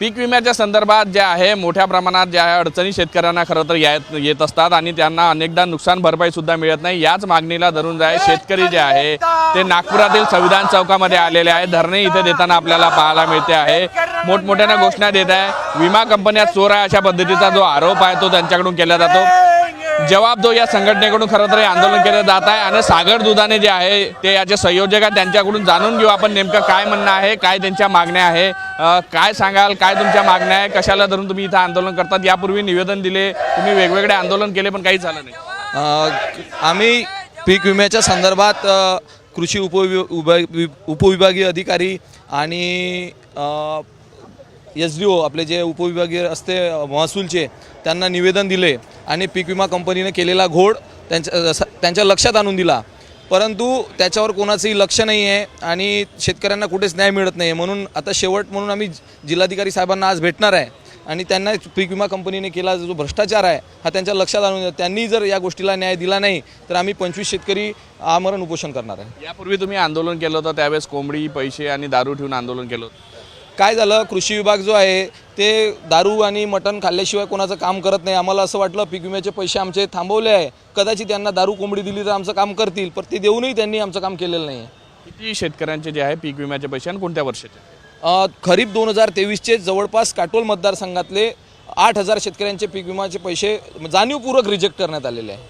पीक विम्याच्या संदर्भात जे आहे मोठ्या प्रमाणात ज्या आहे अडचणी शेतकऱ्यांना खरं तर येत येत असतात आणि त्यांना अनेकदा नुकसान भरपाई सुद्धा मिळत नाही. याच मागणीला धरून जाय शेतकरी जे आहे ते नागपुरातील संविधान चौकामध्ये आलेले आहे धरणे इथे देताना आपल्याला पाहायला मिळते आहे. मोठमोठ्यानं घोषणा देत आहे. विमा कंपन्या चोर आहे अशा पद्धतीचा जो आरोप आहे तो त्यांच्याकडून केला जातो. जवाब दो या संघटनेकडून. खरं तर हे आंदोलन केलं जात आहे. आणि सागर दुधाने जे आहे ते याचे संयोजक आहे त्यांच्याकडून जाणून घेऊ आपण नेमकं काय म्हणणं आहे काय त्यांच्या मागण्या आहे. काय सांगाल काय तुमच्या मागण्या आहे कशाला धरून तुम्ही इथं आंदोलन करतात? यापूर्वी निवेदन दिले तुम्ही वेगवेगळे आंदोलन केले पण काही झालं नाही. आम्ही पीक विम्याच्या संदर्भात कृषी उपवि उभा- उपविभागीय अधिकारी आणि एस डी ओ आपले जे उपविभागीय असते महसूलचे त्यांना निवेदन दिले आणि पीक विमा कंपनीने केलेला घोड त्यांच्या त्यांच्या लक्षात आणून दिला. परंतु त्याच्यावर कोणाचंही लक्ष नाही आहे आणि शेतकऱ्यांना कुठेच न्याय मिळत नाही आहे. म्हणून आता शेवट म्हणून आम्ही जिल्हाधिकारी साहेबांना आज भेटणार आहे आणि त्यांना पीक विमा कंपनीने केला जो भ्रष्टाचार आहे हा त्यांच्या लक्षात आणून त्यांनी जर या गोष्टीला न्याय दिला नाही तर आम्ही पंचवीस शेतकरी आमरण उपोषण करणार आहे. यापूर्वी तुम्ही आंदोलन केलं होतं त्यावेळेस कोंबडी पैसे आणि दारू ठेवून आंदोलन केलं होतं. काय झालं? कृषी विभाग जो आहे ते दारू आणि मटण खाल्ल्याशिवाय कोणाचं काम करत नाही. आम्हाला असं वाटलं पीक विम्याचे पैसे आमचे थांबवले आहे. कदाचित त्यांना दारू कोंबडी दिली तर आमचं काम करतील पण ते देऊनही त्यांनी आमचं काम केलेलं नाही किती शेतकऱ्यांचे जे आहे पीक विम्याचे पैसे आणि कोणत्या वर्षाचे? खरीप दोन हजार तेवीसचे जवळपास काटोल मतदारसंघातले आठ हजार शेतकऱ्यांचे पीक विम्याचे पैसे जाणीवपूर्वक रिजेक्ट करण्यात आलेले आहे.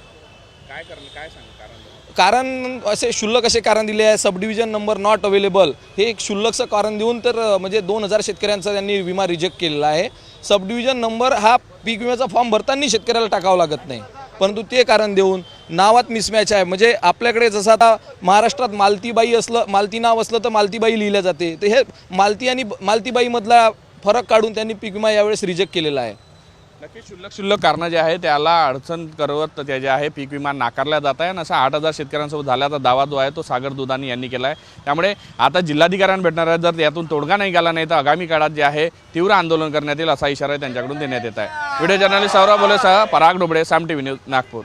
काय करणं काय सांग? कारण कारण असे क्षुल्लक असे कारण दिले आहे. सब डिव्हिजन नंबर नॉट अवेलेबल हे एक क्षुल्लकचं कारण देऊन तर म्हणजे दोन हजार शेतकऱ्यांचा त्यांनी विमा रिजेक्ट केलेला आहे. सब डिव्हिजन नंबर हा पीक विम्याचा फॉर्म भरताना शेतकऱ्याला टाकावा लागत नाही. परंतु ते कारण देऊन नावात मिसमॅच आहे. म्हणजे आपल्याकडे जसं आता महाराष्ट्रात मालतीबाई असलं मालती नाव असलं तर मालतीबाई लिहिलं जाते. तर हे मालती आणि मालतीबाईमधला फरक काढून त्यांनी पीक विमा यावेळेस रिजेक्ट केलेला आहे. नक्की शुल्लक शुल्लक कारणं जे आहे त्याला अडचण करत त्या जे आहे पीक विमा नाकारल्या जात आहे. आणि असा आठ हजार शेतकऱ्यांसोबत झाल्याचा दावा जो आहे तो सागर दुधानी यांनी केला आहे त्यामुळे आता जिल्हाधिकाऱ्यांना भेटणार आहे जर यातून तोडगा नाही गेला नाही तर आगामी काळात जे आहे तीव्र आंदोलन करण्यात येईल असा इशारा त्यांच्याकडून देण्यात येत आहे. Video journalist Saurabh बोलेसह Parag Dobale Saam T V news Nagpur.